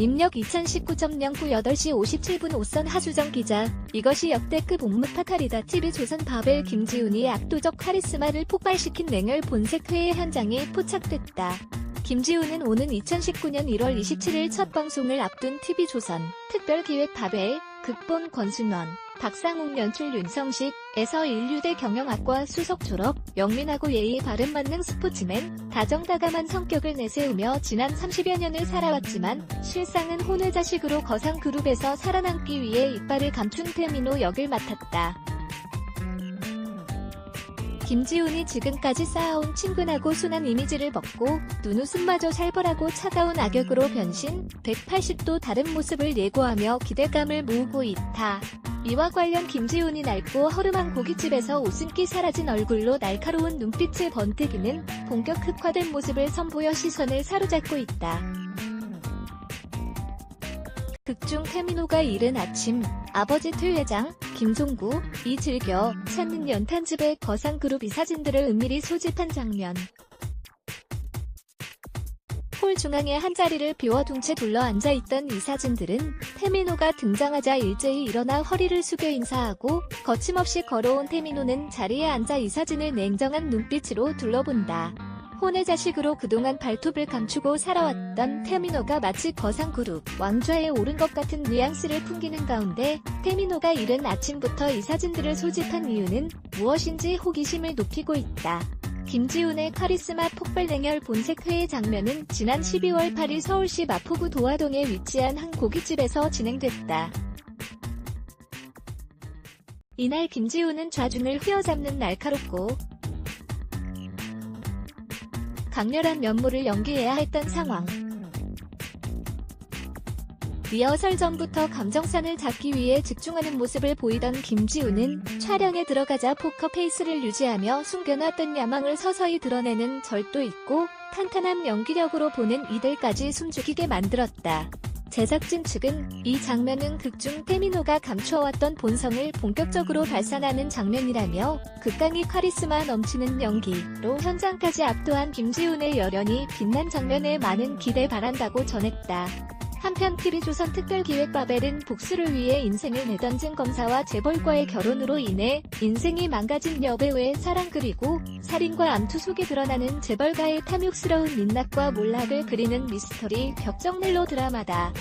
입력 2019.09 8시 57분 오선 하수정 기자. 이것이 역대급 옥문 파탈이다. TV조선 바벨 김지훈이 압도적 카리스마를 폭발시킨 냉혈 본색 회의 현장에 포착됐다. 김지훈은 오는 2019년 1월 27일 첫 방송을 앞둔 TV조선 특별기획 바벨 극본 권순원 박상욱 연출 윤성식에서 인류대 경영학과 수석 졸업, 영민하고 예의 바른 만능 스포츠맨, 다정다감한 성격을 내세우며 지난 30여 년을 살아왔지만 실상은 혼외 자식으로 거상 그룹에서 살아남기 위해 이빨을 감춘 태민호 역을 맡았다. 김지훈이 지금까지 쌓아온 친근하고 순한 이미지를 벗고 눈웃음마저 살벌하고 차가운 악역으로 변신, 180도 다른 모습을 예고하며 기대감을 모으고 있다. 이와 관련 김지훈이 낡고 허름한 고깃집에서 웃음기 사라진 얼굴로 날카로운 눈빛을 번뜩이는 본격 흑화된 모습을 선보여 시선을 사로잡고 있다. 극중 태민호가 이른 아침, 아버지 퇴회장, 김종구, 이즐겨, 찾는 연탄집의 거상그룹 이 사진들을 은밀히 소집한 장면. 홀 중앙에 한 자리를 비워둔 채 둘러앉아 있던 이 사진들은 태민호가 등장하자 일제히 일어나 허리를 숙여 인사하고 거침없이 걸어온 태민호는 자리에 앉아 이 사진을 냉정한 눈빛으로 둘러본다. 혼의 자식으로 그동안 발톱을 감추고 살아왔던 태민호가 마치 거상그룹 왕좌에 오른 것 같은 뉘앙스를 풍기는 가운데 태민호가 이른 아침부터 이 사진들을 소집한 이유는 무엇인지 호기심을 높이고 있다. 김지훈의 카리스마 폭발 냉혈 본색 회의 장면은 지난 12월 8일 서울시 마포구 도화동에 위치한 한 고깃집에서 진행됐다. 이날 김지훈은 좌중을 휘어잡는 날카롭고 강렬한 면모를 연기해야 했던 상황. 리허설 전부터 감정선을 잡기 위해 집중하는 모습을 보이던 김지우는 촬영에 들어가자 포커 페이스를 유지하며 숨겨놨던 야망을 서서히 드러내는 절도 있고 탄탄한 연기력으로 보는 이들까지 숨죽이게 만들었다. 제작진 측은 이 장면은 극중 페미노가 감추어왔던 본성을 본격적으로 발산하는 장면이라며 극강의 카리스마 넘치는 연기로 현장까지 압도한 김지훈의 열연이 빛난 장면에 많은 기대 바란다고 전했다. 한편 TV조선 특별기획 바벨은 복수를 위해 인생을 내던진 검사와 재벌과의 결혼으로 인해 인생이 망가진 여배우의 사랑 그리고 살인과 암투 속에 드러나는 재벌가의 탐욕스러운 민낯과 몰락을 그리는 미스터리 벽정 멜로 드라마다.